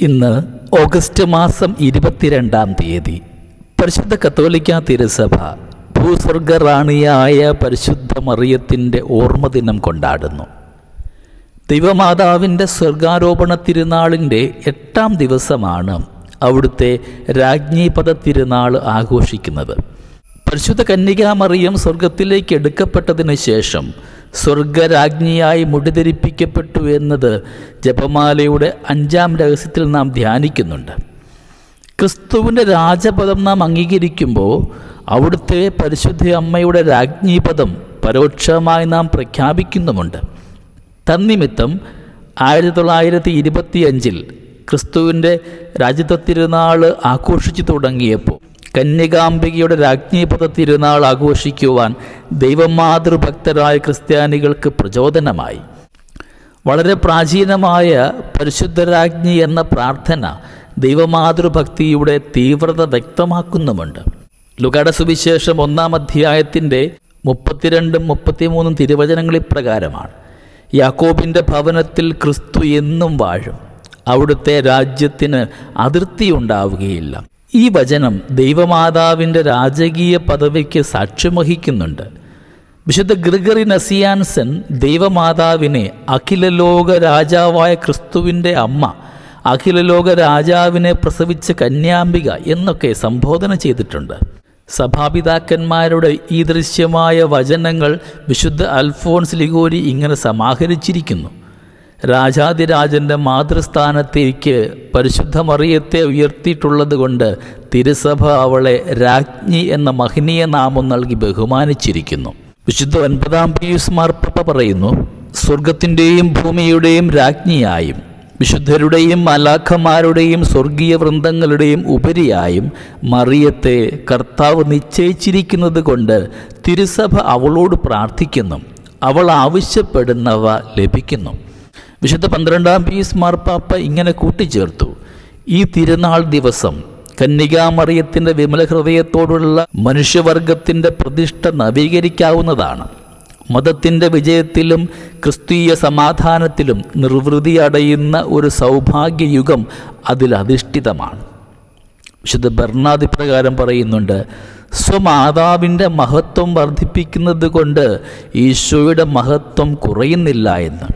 ഇന്ന് ഓഗസ്റ്റ് മാസം ഇരുപത്തിരണ്ടാം തീയതി. പരിശുദ്ധ കത്തോലിക്ക തിരുസഭ ഭൂസ്വർഗ റാണിയായ പരിശുദ്ധ മറിയത്തിന്റെ ഓർമ്മദിനം കൊണ്ടാടുന്നു. ദൈവമാതാവിന്റെ സ്വർഗാരോപണ തിരുനാളിന്റെ എട്ടാം ദിവസമാണ് അവിടുത്തെ രാജ്ഞീപദ തിരുനാൾ ആഘോഷിക്കുന്നത്. പരിശുദ്ധ കന്യകാമറിയം സ്വർഗത്തിലേക്ക് എടുക്കപ്പെട്ടതിന് ശേഷം സ്വർഗരാജ്ഞിയായി മുടിധരിപ്പിക്കപ്പെട്ടു എന്നത് ജപമാലയുടെ അഞ്ചാം രഹസ്യത്തിൽ നാം ധ്യാനിക്കുന്നുണ്ട്. ക്രിസ്തുവിന്റെ രാജപദം നാം അംഗീകരിക്കുമ്പോൾ അവിടുത്തെ പരിശുദ്ധ അമ്മയുടെ രാജ്ഞീപദം പരോക്ഷമായി നാം പ്രഖ്യാപിക്കുന്നുമുണ്ട്. തന്നിമിത്തം ആയിരത്തി തൊള്ളായിരത്തി ഇരുപത്തിയഞ്ചിൽ ക്രിസ്തുവിന്റെ രാജ്യത്വ തിരുനാൾ ആഘോഷിച്ചു തുടങ്ങിയപ്പോൾ കന്യകാംബികയുടെ രാജ്ഞീപദ തിരുനാൾ ആഘോഷിക്കുവാൻ ദൈവമാതൃഭക്തരായ ക്രിസ്ത്യാനികൾക്ക് പ്രചോദനമായി. വളരെ പ്രാചീനമായ പരിശുദ്ധരാജ്ഞി എന്ന പ്രാർത്ഥന ദൈവമാതൃഭക്തിയുടെ തീവ്രത വ്യക്തമാക്കുന്നുമുണ്ട്. ലുകയുടെ സുവിശേഷം ഒന്നാം അധ്യായത്തിന്റെ മുപ്പത്തിരണ്ടും മുപ്പത്തിമൂന്നും തിരുവചനങ്ങൾ ഇപ്രകാരമാണ്. യാക്കോബിന്റെ ഭവനത്തിൽ ക്രിസ്തു എന്നും വാഴും. അവിടുത്തെ രാജ്യത്തിന് അതിർത്തി ഉണ്ടാവുകയില്ല ഈ വചനം ദൈവമാതാവിന്റെ രാജകീയ പദവിക്ക് സാക്ഷ്യം വഹിക്കുന്നുണ്ട്. വിശുദ്ധ ഗ്രിഗറി നസിയാൻസൻ ദൈവമാതാവിനെ അഖിലലോക രാജാവായ ക്രിസ്തുവിന്റെ അമ്മ അഖിലലോക രാജാവിനെ പ്രസവിച്ച കന്യാംബിക എന്നൊക്കെ സംബോധന ചെയ്തിട്ടുണ്ട്. സഭാപിതാക്കന്മാരുടെ ഈ ദൃശ്യമായ വചനങ്ങൾ വിശുദ്ധ അൽഫോൺസ് ലിഗോരി ഇങ്ങനെ സമാഹരിച്ചിരിക്കുന്നു. രാജാതിരാജന്റെ മാതൃസ്ഥാനത്തേക്ക് പരിശുദ്ധ മറിയത്തെ ഉയർത്തിയിട്ടുള്ളത് കൊണ്ട് തിരുസഭ അവളെ രാജ്ഞി എന്ന മഹനീയ നാമം നൽകി ബഹുമാനിച്ചിരിക്കുന്നു. വിശുദ്ധ ഒൻപതാം പീയൂസ് മാർപ്പ പറയുന്നു സ്വർഗത്തിന്റെയും ഭൂമിയുടെയും രാജ്ഞിയായും വിശുദ്ധരുടെയും മലാഖമാരുടെയും സ്വർഗീയ വൃന്ദങ്ങളുടെയും ഉപരിയായും മറിയത്തെ കർത്താവ് നിശ്ചയിച്ചിരിക്കുന്നത് കൊണ്ട് തിരുസഭ അവളോട് പ്രാർത്ഥിക്കുന്നു അവൾ ആവശ്യപ്പെടുന്നവ ലഭിക്കുന്നു. വിശുദ്ധ പന്ത്രണ്ടാം പീസ് മാർപ്പാപ്പ ഇങ്ങനെ കൂട്ടിച്ചേർത്തു. ഈ തിരുനാൾ ദിവസം കന്യകാമറിയത്തിന്റെ വിമല ഹൃദയത്തോടുള്ള മനുഷ്യവർഗത്തിന്റെ പ്രതിഷ്ഠ നവീകരിക്കാവുന്നതാണ്. മതത്തിന്റെ വിജയത്തിലും ക്രിസ്തീയ സമാധാനത്തിലും നിർവൃതി അടയുന്ന ഒരു സൗഭാഗ്യയുഗം അതിലധിഷ്ഠിതമാണ് വിശുദ്ധ ഭരണാധി പ്രകാരം പറയുന്നുണ്ട് സ്വമാതാവിന്റെ മഹത്വം വർദ്ധിപ്പിക്കുന്നത് കൊണ്ട് ഈശോയുടെ മഹത്വം കുറയുന്നില്ല എന്ന്.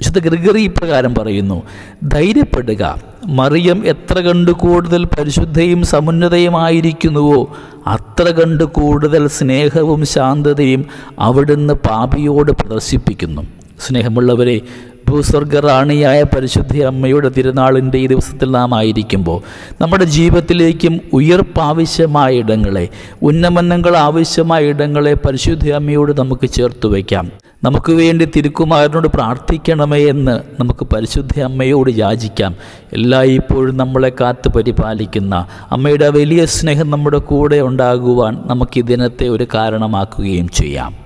വിശുദ്ധ ഗ്രിഗറി ഇപ്രകാരം പറയുന്നു ധൈര്യപ്പെടുക. മറിയം എത്ര കണ്ട് കൂടുതൽ പരിശുദ്ധയും സമുന്നതയുമായിരിക്കുന്നുവോ അത്ര കണ്ട് കൂടുതൽ സ്നേഹവും ശാന്തതയും അവിടുന്ന് പാപിയോട് പ്രദർശിപ്പിക്കുന്നു. സ്നേഹമുള്ളവരെ ഭൂസ്വർഗ റാണിയായ പരിശുദ്ധി അമ്മയുടെ തിരുനാളിന്റെ ഈ ദിവസത്തിൽ നാം ആയിരിക്കുമ്പോൾ നമ്മുടെ ജീവിതത്തിലേക്കും ഉയർപ്പാവശ്യമായ ഇടങ്ങളെ ഉന്നമനങ്ങൾ ആവശ്യമായ ഇടങ്ങളെ പരിശുദ്ധി അമ്മയോട് നമുക്ക് ചേർത്ത് വയ്ക്കാം. നമുക്ക് വേണ്ടി തിരുക്കുമാരനോട് പ്രാർത്ഥിക്കണമേ എന്ന് നമുക്ക് പരിശുദ്ധ അമ്മയോട് യാചിക്കാം. എല്ലായ്പ്പോഴും നമ്മളെ കാത്തു പരിപാലിക്കുന്ന അമ്മയുടെ വലിയ സ്നേഹം നമ്മുടെ കൂടെ ഉണ്ടാകുവാൻ നമുക്ക് ഈ ദിനത്തെ ഒരു കാരണമാക്കുകയും ചെയ്യാം.